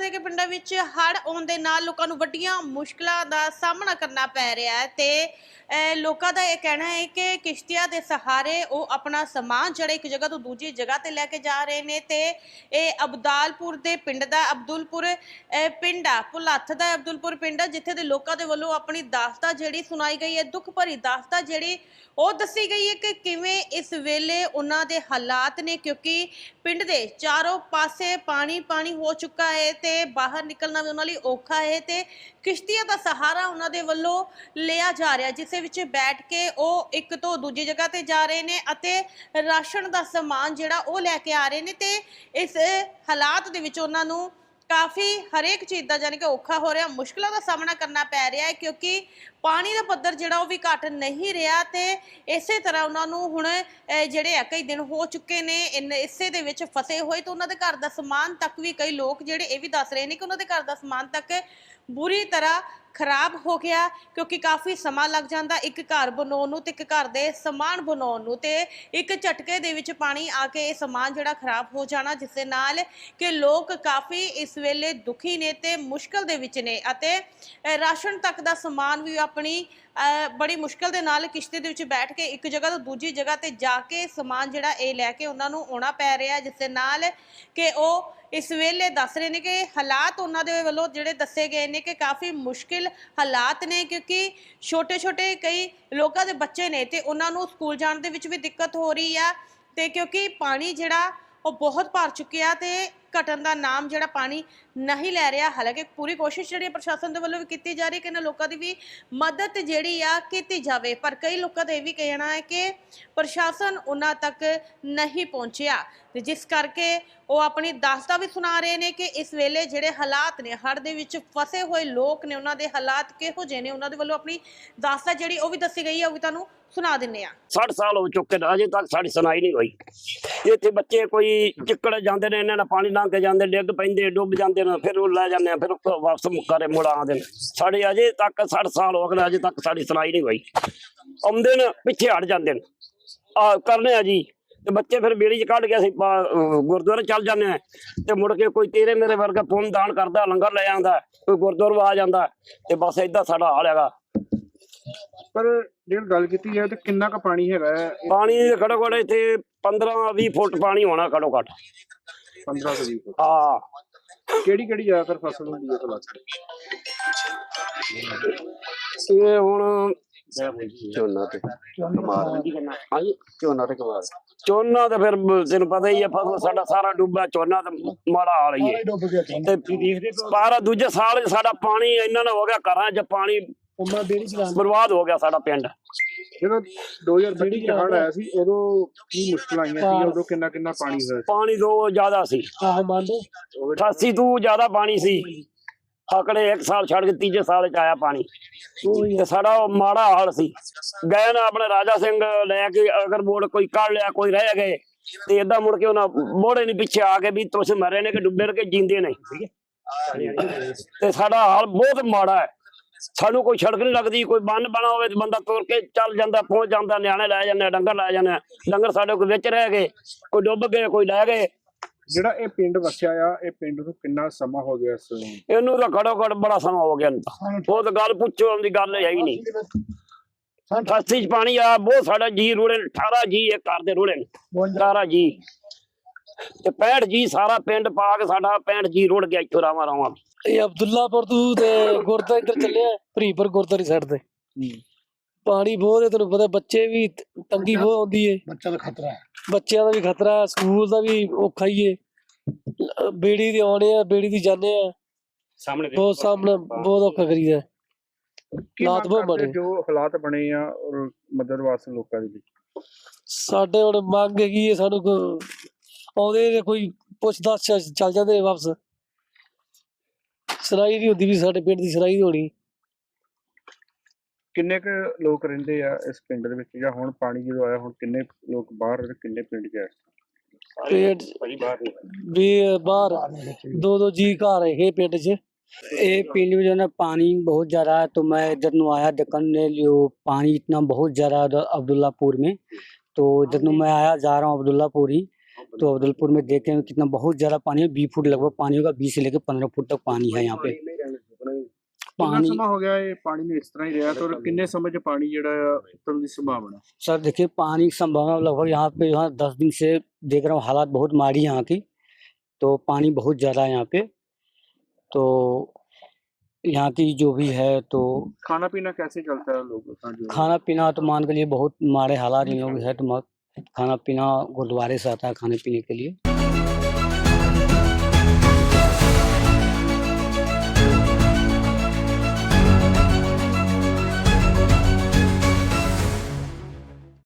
ਪੁਲਾਥ ਦੇ ਪਿੰਡਾਂ ਵਿੱਚ ਹੜ੍ਹ ਆਉਣ ਦੇ ਨਾਲ ਲੋਕਾਂ ਨੂੰ ਵੱਡੀਆਂ ਮੁਸ਼ਕਲਾਂ ਦਾ ਸਾਹਮਣਾ ਕਰਨਾ ਪੈ ਰਿਹਾ ਹੈ ਤੇ ਲੋਕਾਂ ਦਾ ਇਹ ਕਹਿਣਾ ਹੈ ਕਿ ਕਿਸ਼ਤੀਆਂ ਦੇ ਸਹਾਰੇ ਉਹ ਆਪਣਾ ਸਮਾਨ ਜਿਹੜਾ ਇੱਕ ਜਗ੍ਹਾ ਤੋਂ ਦੂਜੀ ਜਗ੍ਹਾ ਤੇ ਲੈ ਕੇ ਜਾ ਰਹੇ ਨੇ ਤੇ ਇਹ ਅਬਦਾਲਪੁਰ ਦੇ ਪਿੰਡ ਦਾ ਅਬਦੁਲਪੁਰ ਪਿੰਡ ਆ ਪੁਲਾਥ ਦਾ ਅਬਦੁਲਪੁਰ ਪਿੰਡ ਆ, ਜਿੱਥੇ ਦੇ ਲੋਕਾਂ ਦੇ ਵੱਲੋਂ ਆਪਣੀ ਦਾਸਤਾ ਜਿਹੜੀ ਸੁਣਾਈ ਗਈ ਹੈ, ਦੁੱਖ ਭਰੀ ਦਾਸਤਾ ਜਿਹੜੀ ਉਹ ਦੱਸੀ ਗਈ ਹੈ ਕਿ ਕਿਵੇਂ ਇਸ ਵੇਲੇ ਉਹਨਾਂ ਦੇ ਹਾਲਾਤ ਨੇ ਕਿਉਂਕਿ ਪਿੰਡ ਦੇ ਚਾਰੋਂ ਪਾਸੇ ਪਾਣੀ ਪਾਣੀ ਹੋ ਚੁੱਕਾ ਹੈ ਤੇ ਬਾਹਰ ਨਿਕਲਣਾ ਵੀ ਉਹਨਾਂ ਲਈ ਔਖਾ ਹੈ ਤੇ ਕਿਸ਼ਤੀਆਂ ਦਾ ਸਹਾਰਾ ਉਹਨਾਂ ਦੇ ਵੱਲੋਂ ਲਿਆ ਜਾ ਰਿਹਾ ਜਿਸ ਵਿੱਚ ਬੈਠ ਕੇ ਉਹ ਇੱਕ ਤੋਂ ਦੂਜੀ ਜਗ੍ਹਾ ਤੇ ਜਾ ਰਹੇ ਨੇ ਅਤੇ ਰਾਸ਼ਨ ਦਾ ਸਮਾਨ ਜਿਹੜਾ ਉਹ ਲੈ ਕੇ ਆ ਰਹੇ ਨੇ ਤੇ ਇਸ ਹਾਲਾਤ ਦੇ ਵਿੱਚ ਉਹਨਾਂ ਨੂੰ ਕਾਫੀ ਹਰੇਕ ਚੀਜ਼ ਦਾ ਜਾਨੀ ਕਿ ਔਖਾ ਹੋ ਰਿਹਾ, ਮੁਸ਼ਕਲਾਂ ਦਾ ਸਾਹਮਣਾ ਕਰਨਾ ਪੈ ਰਿਹਾ ਹੈ, ਕਿਉਂਕਿ ਪਾਣੀ ਦਾ ਪੱਧਰ ਜਿਹੜਾ ਉਹ ਵੀ ਘਟ ਨਹੀਂ ਰਿਹਾ ਤੇ ਇਸੇ ਤਰ੍ਹਾਂ ਉਹਨਾਂ ਨੂੰ ਹੁਣ ਜਿਹੜੇ ਆ ਕਈ ਦਿਨ ਹੋ ਚੁੱਕੇ ਨੇ, ਇਨ- ਇਸੇ ਦੇ ਵਿੱਚ ਫਸੇ ਹੋਏ ਤੇ ਉਹਨਾਂ ਦੇ ਘਰ ਦਾ ਸਮਾਨ ਤੱਕ ਵੀ ਕਈ ਲੋਕ ਜਿਹੜੇ ਇਹ ਵੀ ਦੱਸ ਰਹੇ ਨੇ ਕਿ ਉਹਨਾਂ ਦੇ ਘਰ ਦਾ ਸਮਾਨ ਤੱਕ ਬੁਰੀ ਤਰ੍ਹਾਂ ਖਰਾਬ ਹੋ ਗਿਆ ਕਿਉਂਕਿ ਕਾਫੀ ਸਮਾਂ ਲੱਗ ਜਾਂਦਾ ਇੱਕ ਘਰ ਬਣਾਉਣ ਨੂੰ ਤੇ ਇੱਕ ਘਰ ਦੇ ਸਮਾਨ ਬਣਾਉਣ ਨੂੰ ਤੇ ਇੱਕ ਝਟਕੇ ਦੇ ਵਿੱਚ ਪਾਣੀ ਆ ਕੇ ਇਹ ਸਮਾਨ ਜਿਹੜਾ ਖਰਾਬ ਹੋ ਜਾਣਾ ਜਿਸ ਦੇ ਨਾਲ ਕਿ ਲੋਕ ਕਾਫੀ ਇਸ ਵੇਲੇ ਦੁਖੀ ਨੇ ਤੇ ਮੁਸ਼ਕਲ ਦੇ ਵਿੱਚ ਨੇ ਅਤੇ ਰਾਸ਼ਨ ਤੱਕ ਦਾ ਸਮਾਨ ਵੀ ਆਪਣੀ ਬੜੀ ਮੁਸ਼ਕਲ ਦੇ ਨਾਲ ਕਿਸ਼ਤੀ ਦੇ ਵਿੱਚ ਬੈਠ ਕੇ ਇੱਕ ਜਗ੍ਹਾ ਤੋਂ ਦੂਜੀ ਜਗ੍ਹਾ ਤੇ ਜਾ ਕੇ ਸਮਾਨ ਜਿਹੜਾ ਇਹ ਲੈ ਕੇ ਉਹਨਾਂ ਨੂੰ ਆਉਣਾ ਪੈ ਰਿਹਾ ਜਿਸ ਦੇ ਨਾਲ ਕਿ ਉਹ ਇਸ ਵੇਲੇ ਦੱਸ ਰਹੇ ਨੇ ਕਿ ਹਾਲਾਤ ਉਹਨਾਂ ਦੇ ਵੱਲੋਂ ਜਿਹੜੇ ਦੱਸੇ ਗਏ ਨੇ ਕਿ ਕਾਫੀ ਮੁਸ਼ਕਿਲ ਹਾਲਾਤ ਨੇ ਕਿਉਂਕਿ ਛੋਟੇ-ਛੋਟੇ ਕਈ ਲੋਕਾਂ ਦੇ ਬੱਚੇ ਨੇ ਤੇ ਉਹਨਾਂ ਨੂੰ ਸਕੂਲ ਜਾਣ ਦੇ ਵਿੱਚ ਵੀ ਦਿੱਕਤ ਹੋ ਰਹੀ ਆ ਤੇ ਕਿਉਂਕਿ ਪਾਣੀ ਜਿਹੜਾ ਉਹ ਬਹੁਤ ਭਰ ਚੁੱਕਿਆ ਤੇ ਘਟਣ ਦਾ ਨਾਮ ਜਿਹੜਾ ਪਾਣੀ ਨਹੀਂ ਲੈ ਰਿਹਾ, ਹਾਲਾਂਕਿ ਪੂਰੀ ਕੋਸ਼ਿਸ਼ ਜਿਹੜੀ ਪ੍ਰਸ਼ਾਸਨ ਦੇ ਵੱਲੋਂ ਵੀ ਕੀਤੀ ਜਾ ਰਹੀ ਹੈ ਕਿ ਇਹਨਾਂ ਲੋਕਾਂ ਦੀ ਵੀ ਮਦਦ ਜਿਹੜੀ ਆ ਕੀਤੀ ਜਾਵੇ। ਪਰ ਕਈ ਲੋਕਾਂ ਦਾ ਇਹ ਵੀ ਕਹਿਣਾ ਹੈ ਕਿ ਪ੍ਰਸ਼ਾਸਨ ਉਹਨਾਂ ਤੱਕ ਨਹੀਂ ਪਹੁੰਚਿਆ। ਤੇ ਜਿਸ ਕਰਕੇ ਉਹ ਆਪਣੀ ਦਾਸਤਾ ਵੀ ਸੁਣਾ ਰਹੇ ਨੇ ਕਿ ਇਸ ਵੇਲੇ ਜਿਹੜੇ ਹਾਲਾਤ ਨੇ, ਹੜ੍ਹ ਦੇ ਵਿੱਚ ਫਸੇ ਹੋਏ ਲੋਕ ਨੇ, ਉਹਨਾਂ ਦੇ ਹਾਲਾਤ ਕਿਹੋ ਜਿਹੇ ਨੇ, ਉਹਨਾਂ ਦੇ ਵੱਲੋਂ ਆਪਣੀ ਦਾਸਤਾ ਜਿਹੜੀ ਉਹ ਵੀ ਦੱਸੀ ਗਈ ਹੈ, ਉਹ ਵੀ ਤੁਹਾਨੂੰ ਸੁਣਾ ਦਿੰਨੇ ਆ 60 ਸਾਲ ਹੋ ਚੁੱਕੇ ਨੇ, ਅਜੇ ਤੱਕ ਸਾਡੀ ਸੁਣਾਈ ਨਹੀਂ ਹੋਈ। ਇੱਥੇ ਬੱਚੇ ਕੋਈ ਚਿੱਕੜ ਜਾਂਦੇ ਨੇ, ਇਹਨਾਂ ਨਾਲ ਪਾਣੀ ਲੰਘ ਜਾਂਦੇ ਡਿੱਗ ਪੈਂਦੇ ਡੁੱਬ ਜਾਂਦੇ ਨੇ ਫਿਰ ਉਹ ਲੈ ਜਾਂਦੇ ਆ ਫਿਰ ਉਹ ਵਾਪਸ ਮੁੱਕਾਰੇ ਮੁੜ ਆਉਂਦੇ ਨੇ। ਸਾਡੇ ਅਜੇ ਤੱਕ 60 ਸਾਲ ਹੋ ਗਏ ਅਜੇ ਤੱਕ ਸਾਡੀ ਸੁਣਾਈ ਨਹੀਂ ਹੋਈ। ਆਉਂਦੇ ਨੇ ਪਿੱਛੇ ਹਟ ਜਾਂਦੇ ਨੇ। ਆ ਕਰਨੇ ਆ ਜੀ। ਤੇ ਬੱਚੇ ਫਿਰ ਬੇੜੀ ਚ ਕੱਢ ਕੇ ਅਸੀਂ ਗੁਰਦੁਆਰੇ ਚੱਲ ਜਾਂਦੇ ਆ। ਤੇ ਮੁੜ ਕੇ ਕੋਈ ਤੇਰੇ ਮੇਰੇ ਵਰਗਾ ਪੁੰਨ ਦਾਨ ਕਰਦਾ ਲੰਗਰ ਲੈ ਆਂਦਾ ਕੋਈ ਗੁਰਦੁਆਰੇ ਆ ਜਾਂਦਾ ਤੇ ਬਸ ਏਦਾਂ ਸਾਡਾ ਹਾਲ ਹੈਗਾ। ਪਰ ਜੇ ਗੱਲ ਕੀਤੀ ਜਾਏ ਤਾਂ ਕਿੰਨਾ ਕੁ ਪਾਣੀ ਹੈਗਾ ਹੈ? ਪਾਣੀ ਘੱਟੋ ਘੱਟ ਇੱਥੇ 15 20 ਫੁੱਟ ਪਾਣੀ ਹੋਣਾ ਘੱਟੋ ਘੱਟ। 15 ਤੋਂ 20 ਫੁੱਟ ਹਾਂ। ਕਿਹੜੀ ਕਿਹੜੀ ਜ਼ਿਆਦਾਤਰ ਫਸਲ ਹੁੰਦੀ ਹੈ ਤਲਾਕ ਇਹ ਹੁਣ ਝੋਨਾ ਤੇ ਹਾਂਜੀ? ਝੋਨਾ ਤੇ ਕਵਾਰ ਝੋਨਾ ਤੇ ਫਿਰ ਤੈਨੂੰ ਪਤਾ ਹੀ ਹੈ ਫਸਲ ਸਾਡਾ ਸਾਰਾ ਡੁੱਬਾ ਝੋਨਾ ਤੇ ਮਾੜਾ ਹਾਲ ਹੀ ਹੈ। ਤੇ ਸਾਰਾ ਦੂਜੇ ਸਾਲ ਸਾਡਾ ਪਾਣੀ ਇੰਨਾ ਨਾ ਹੋ ਗਿਆ ਘਰਾਂ 'ਚ ਪਾਣੀ ਬਰਬਾਦ ਹੋ ਗਿਆ ਸਾਡਾ ਪਿੰਡ। ਜਦੋਂ 2020 ਚ ਹੜ੍ਹ ਆਇਆ ਸੀ ਉਦੋਂ ਕੀ ਮੁਸ਼ਕਲਾਂ ਆਈਆਂ ਸੀ? ਉਦੋਂ ਕਿੰਨਾ ਕਿੰਨਾ ਪਾਣੀ ਹੋਇਆ ਸੀ? ਪਾਣੀ ਤੋਂ ਜ਼ਿਆਦਾ ਸੀ। 88 ਤੋਂ ਜ਼ਿਆਦਾ ਪਾਣੀ ਸੀ। ਆਕੜੇ ਇੱਕ ਸਾਲ ਛੱਡ ਕੇ ਤੀਜੇ ਸਾਲ ਚ ਆਇਆ ਪਾਣੀ। ਤੇ ਸਾਡਾ ਮਾੜਾ ਹਾਲ ਸੀ। ਗਏ ਨਾ ਆਪਣੇ ਰਾਜਾ ਸਿੰਘ ਲੈ ਕੇ ਅਗਰ ਬੋੜ ਕੋਈ ਕੱਢ ਲਿਆ ਕੋਈ ਰਹਿ ਗਏ ਤੇ ਏਦਾਂ ਮੁੜ ਕੇ ਉਹਨਾਂ ਮੋੜੇ ਨਹੀਂ ਪਿੱਛੇ ਆ ਕੇ ਵੀ ਤੁਸੀਂ ਮਰੇ ਨੇ ਕਿ ਡੁੱਬੇ ਨੇ ਕਿ ਜਿੰਦੇ ਨੇ। ਤੇ ਸਾਡਾ ਹਾਲ ਬਹੁਤ ਮਾੜਾ ਹੈ। ਸਾਨੂੰ ਕੋਈ ਸੜਕ ਨਹੀਂ ਲੱਗਦੀ ਕੋਈ ਬੰਨ ਬਣਾ ਹੋਵੇ ਤੇ ਬੰਦਾ ਤੁਰ ਕੇ ਚੱਲ ਜਾਂਦਾ ਪਹੁੰਚ ਜਾਂਦਾ ਨਿਆਣੇ ਲੈ ਜਾਂਦੇ ਡੰਗਰ ਲੈ ਜਾਂਦੇ। ਡੰਗਰ ਸਾਡੇ ਕੋਲ ਵਿੱਚ ਰਹਿ ਗਏ ਕੋਈ ਡੁੱਬ ਗਏ ਕੋਈ ਲੈ ਗਏ। ਜਿਹੜਾ ਇਹ ਪਿੰਡ ਵਸਿਆ ਆ ਇਹ ਪਿੰਡ ਨੂੰ ਕਿੰਨਾ ਸਮਾਂ ਹੋ ਗਿਆ ਇਸ ਇਹਨੂੰ ਤਾਂ ਘੜੋ ਘੜ ਬੜਾ ਸਮਾਂ ਹੋ ਗਿਆ ਉਹ ਤਾਂ ਗੱਲ ਪੁੱਛੋ ਦੀ ਗੱਲ ਹੈ ਹੀ ਨਹੀਂ। ਫਸਤੀ ਚ ਪਾਣੀ ਆ ਬਹੁਤ ਸਾਡਾ ਜੀ ਰੁੜੇ ਨੇ 18 ਜੀ ਇਹ ਘਰ ਦੇ ਰੁੜੇ ਨੇ 18 ਜੀ। ਤੇ 65 ਜੀ ਸਾਰਾ ਪਿੰਡ ਪਾ ਕੇ ਸਾਡਾ 65 ਜੀ ਰੁੜ ਗਿਆ ਇੱਥੋਂ ਰਾਵਾਂ ਰਾਵਾਂ ਇਹ ਅਬਦੁੱਲਾਪੁਰ ਤੋਂ ਤੇ ਗੁਰਦਾ ਇੱਧਰ ਚੱਲਿਆ ਭਰੀਪੁਰ ਗੁਰਦਾਰੀ ਸਾਈਡ ਤੇ। ਪਾਣੀ ਬਹੁਤ ਹੈ ਤੈਨੂੰ ਪਤਾ ਬੱਚੇ ਵੀ ਤੰਗੀ ਬਹੁਤ ਆਉਂਦੀ ਹੈ। ਬੱਚਾ ਦਾ ਖਤਰਾ ਹੈ। ਬੱਚਿਆਂ ਦਾ ਵੀ ਖਤਰਾ ਹੈ ਸਕੂਲ ਦਾ ਵੀ ਔਖਾ ਹੀ ਹੈ। ਲ- ਬੇੜੀ ਦੇ ਆਉਣੇ ਆ ਬੇੜੀ ਦੀ ਜਾਂਦੇ ਆ। ਸਾਹਮਣੇ ਬਹੁਤ ਸਾਹਮਣੇ ਬਹੁਤ ਔਖਾ ਕਰੀਦਾ ਹਾਲਾਤ ਬਹੁਤ ਮਾੜੇ। ਜੋ ਹਾਲਾਤ ਬਣੇ ਆ ਔਰ ਮਦਦ ਵਾਸਤੇ ਲੋਕਾਂ ਦੇ ਲਈ? ਸਾਡੇ ਹੁਣ ਮੰਗ ਹੈਗੀ ਹੈ ਸਾਨੂੰ ਕੋ- ਆਉਂਦੇ ਨੇ ਕੋਈ ਪੁੱਛ ਦੱਸ ਚੱਲ ਜਾਂਦੇ ਵਾਪਸ। ਸਰਾਈ ਨਹੀਂ ਹੁੰਦੀ ਵੀ ਸਾਡੇ ਪਿੰਡ ਦੀ ਸਰਾਈ ਨਹੀਂ ਹੋਣੀ ਕਿੰਨੇ ਕੁ ਲੋਕ ਰਹਿੰਦੇ ਆ ਇਸ ਪਿੰਡ ਦੇ ਵਿੱਚ ਜਾਂ ਹੁਣ ਪਾਣੀ ਜਦੋਂ ਆਇਆ ਹੁਣ ਕਿੰਨੇ ਲੋਕ ਬਾਹਰ ਤੇ ਕਿੰਨੇ ਪਿੰਡ ਚ ਆ ਪਿੰਡ ਵੀ ਬਾਹਰ ਦੋ ਦੋ ਜੀ ਘਰ ਹੈਗੇ ਪਿੰਡ 'ਚ ये पिंड में जो है ना पानी बहुत ज़्यादा है तो मैं इधर नु आया देखन ने लियो पानी इतना बहुत ज़्यादा है उधर अब्दुल्लापुर में तो इधर नु मैं आया जा रहा हूँ अब्दुल्लापुर ही तो अब्दुल्लापुर में देखे हैं कितना बहुत ज़्यादा पानी है बीस फुट लगभग पानी होगा बीस से लेकर पंद्रह फुट तक पानी है यहाँ पे ਕਿੰਨਾ पानी ਸਮਾਂ ਹੋ ਗਿਆ ਇਹ ਪਾਣੀ ਨੂੰ ਇਸ ਤਰ੍ਹਾਂ ਹੀ ਰਿਹਾ ਤੇ ਔਰ ਕਿੰਨੇ ਸਮੇਂ ਚ ਪਾਣੀ ਜਿਹੜਾ ਆ ਉਤਰਨ ਦੀ ਸੰਭਾਵਨਾ सर देखिए पानी की संभावना लगभग यहाँ पे यहाँ दस दिन से देख रहा हूँ हालात बहुत माड़ी यहाँ की तो पानी बहुत ज़्यादा है यहाँ पे तो यहाँ की जो भी है तो खाना पीना कैसे चलता है लोगों का जो खाना पीना तो मान के लिए बहुत मारे हालात इन लोग है तो म- खाना पीना गुरुद्वारे से आता है खाने पीने के लिए